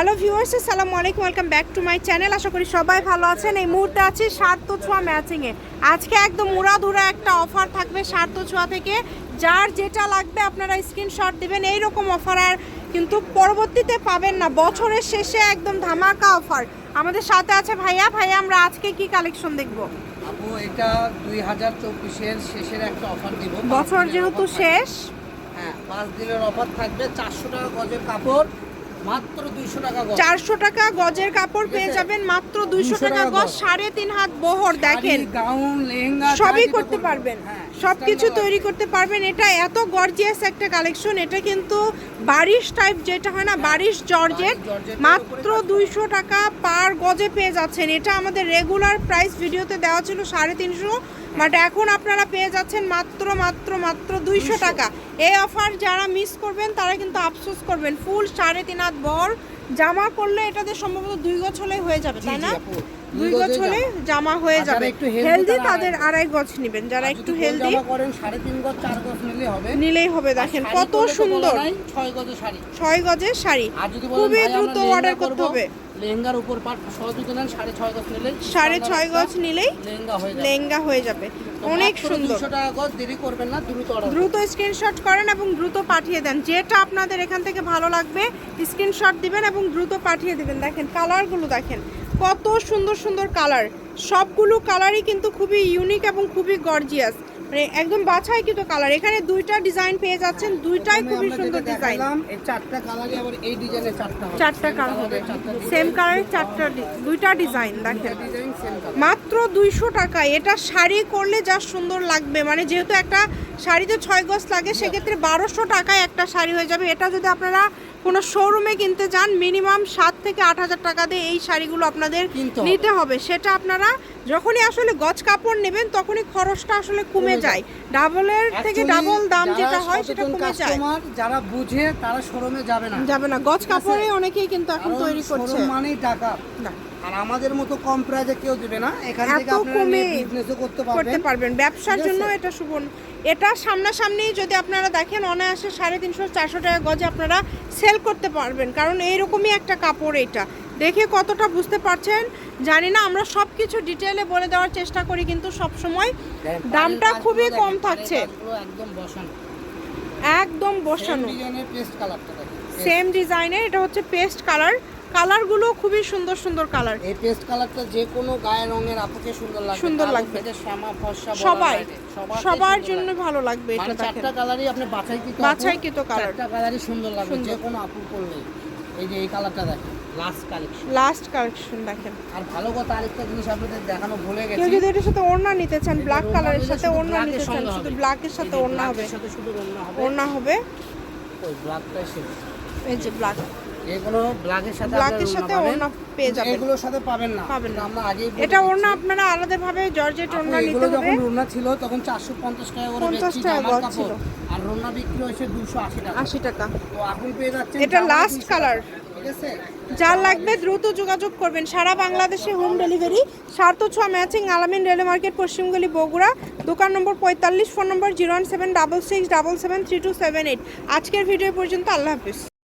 Hello viewers আসসালামু আলাইকুম welcome back to my channel. আশা করি সবাই ভালো আছেন। এই মুহূর্তে আছে সাত ছোঁয়া ম্যাচিংয়ে আজকে একদম উড়াধুরা একটা অফার থাকবে সাত ছোঁয়া থেকে। যার যেটা লাগবে আপনারা স্ক্রিনশট দেবেন এই রকম অফার আর কিন্তু পরবর্তীতে পাবেন না। বছরের শেষে একদম ধামাকা অফার। আমাদের সাথে আছে ভাইয়া। ভাইয়া আমরা আজকে কি কালেকশন দেখব? আপু এটা দুই হাজার চব্বিশের শেষের একটা অফার দিব। বছর যেহেতু শেষ। হ্যাঁ পাঁচ দিনের অফার থাকবে। চারশো টাকা গজের কাপড় মাত্র দুইশো টাকা গজ। চারশো টাকা গজের কাপড় পেয়ে যাবেন মাত্র দুইশো 200 টাকা গজ গজ। সাড়ে তিন হাত বহর দেখেন। গাউন লেহেঙ্গা সবই করতে পারবেন। হ্যাঁ, সব কিছু তৈরি করতে পারবেন। এটা এত গর্জিয়াস একটা কালেকশন এটা কিন্তু বারিশ টাইপ যেটা হয় না বারিশ জর্জেট। মাত্র দুইশো টাকা পার গজে পেয়ে যাচ্ছেন। এটা আমাদের রেগুলার প্রাইস ভিডিওতে দেওয়া ছিল সাড়ে তিনশো। বাট এখন আপনারা পেয়ে যাচ্ছেন মাত্র মাত্র মাত্র দুইশো টাকা। এই অফার যারা মিস করবেন তারা কিন্তু আফসোস করবেন। ফুল সাড়ে তিন হাত বর। জামা করলে এটাতে সম্ভবত দুই গজ হলেই হয়ে যাবে তাই না? দুই গজ হলে জামা। হয়ে যাবে। একটু হেলদি তাদের আড়াই- গছ গজ নেবেন যারা একটু হেলদি জামা করেন সাড়ে তিন গজ চার গজ নিলে হবে। নিলেই হবে দেখেন কত সুন্দর। ছয় গজের শাড়ি। ছয় গজের শাড়ি। খুবই দ্রুত অর্ডার করতে হবে। লেহেঙ্গার উপর পাট সহযোগিতা নেন সাড়ে ছয় গজ নিলে সাড়ে ছয় গজ নিলেই লেহেঙ্গা হয়ে যাবে। লেহেঙ্গা হয়ে যাবে। অনেক সুন্দর। দুশো টাকা গজ দেরি করবেন না দ্রুত দ্রুত স্ক্রিনশট করেন এবং দ্রুত পাঠিয়ে দেন। যেটা আপনাদের এখান থেকে ভালো লাগবে স্ক্রিনশট দিবেন এবং দ্রুত পাঠিয়ে দিবেন। দেখেন কালারগুলো দেখেন কত সুন্দর সুন্দর কালার। সবগুলো কালারই কিন্তু খুবই ইউনিক এবং খুবই গর্জিয়াস মানে একদম বাছাই কিন্তু কালার এখানে দুইটা ডিজাইন পেয়ে যাচ্ছেন দুইটাই খুবই সুন্দর ডিজাইন চারটা কালারই আবার এই ডিজাইনের চারটা চারটা কালার হবে। সেম কালারের চারটা দুইটা ডিজাইন দেখেন। ডিজাইন কালার মাত্র দুইশো টাকা এটা শাড়ি করলে যা সুন্দর লাগবে। মানে যেহেতু একটা শাড়িতে ছয় গজ লাগে সেক্ষেত্রে বারোশো টাকায় একটা শাড়ি হয়ে যাবে। এটা যদি আপনারা কোনো শোরুমে কিনতে যান মিনিমাম সাত থেকে আট হাজার টাকা দিয়ে এই শাড়িগুলো আপনাদের নিতে হবে। সেটা আপনারা যখনই আসলে গজ কাপড় নেবেন তখনই খরচটা আসলে কমে যায়। ডাবলের থেকে ডাবল দাম যেটা হয় সেটা কমে যায়। যারা বুঝে তারা শোরুমে যাবে না। যাবে না। গজ কাপড়ে অনেকেই কিন্তু এখন তৈরি করছে। মানেই টাকা। না। আর আমাদের মতো কম প্রাইজে কেউ দেবে না। এখান থেকে আপনারা বিজনেসও করতে পারবেন। ব্যবসার জন্য এটা সুবর্ণ এটা সামনাসামনি যদি আপনারা দেখেন অনায়াসে সাড়ে তিনশো চারশো টাকা গজে আপনারা সেল করতে পারবেন। কারণ এইরকমই একটা কাপড় এটা। দেখে কতটা বুঝতে পারছেন? জানি না আমরা সব কিছু ডিটেলে বলে দেওয়ার চেষ্টা করি কিন্তু সব সময় দামটা খুবই কম থাকছে। একদম বসানো। একদম বসানো পেস্ট সেম ডিজাইনের এটা হচ্ছে পেস্ট কালার কালারগুলো খুবই সুন্দর সুন্দর কালার এই পেস্ট কালারটা যে কোনো গায়ের রঙের আপুকে সুন্দর লাগবে। সুন্দর লাগবে। শ্যামা ফর্সা সবাই সবার জন্য ভালো লাগবে এটা মানে দেখেন চারটা কালারই আপনি বাছাই কিন্তু বাছাইকৃত colour। চারটা কালারই সুন্দর লাগবে যে কোনো আপু করলে এই যে এই কালারটা দেখেন। লাস্ট কালেকশন লাস্ট কালেকশন দেখেন। আর ভালো কথা আরেকটা জিনিস আপনাদের দেখানো ভুলে কেউ যদি এটার সাথে ওড়না নিতে চান ব্ল্যাক কালারের সাথে ওড়না নিতে চান শুধু। ব্ল্যাকের সাথে ওড়না হবে। সাথে শুধু ওড়না হবে। ওড়না হবে। ওই ব্ল্যাকটা সে এই যে ব্ল্যাক এগুলো ব্ল্যাকের সাথে ব্ল্যাকের সাথে ওড়না পেয়ে যাবেন। এগুলোর সাথে পাবেন না। পাবেন না। আমরা আগেই এটা ওড়না আপনারা আলাদাভাবে জর্জেট আপু, ওড়না নিতে হবে যখন রোনা ছিল তখন চারশো পঞ্চাশ টাকা করে 50 বেচছি টাকা জামার কাপড় ছিল। আর রোনা বিক্রি হয়েছে দুশো আশি টাকা। আশি টাকা। তো এখন পেয়ে যাচ্ছেন এটা লাস্ট last 200 টাকা। color। ঠিক আছে যার লাগবে দ্রুত যোগাযোগ করবেন সারা বাংলাদেশে হোম ডেলিভারি সার্থ ছোয়া ম্যাচিং আলামিন রেল মার্কেট, পশ্চিমগুলি বগুড়া, দোকান নম্বর পঁয়তাল্লিশ, phone number zero one seven double six double seven three two seven eight আজকের ভিডিও পর্যন্ত, আল্লাহ হাফিজ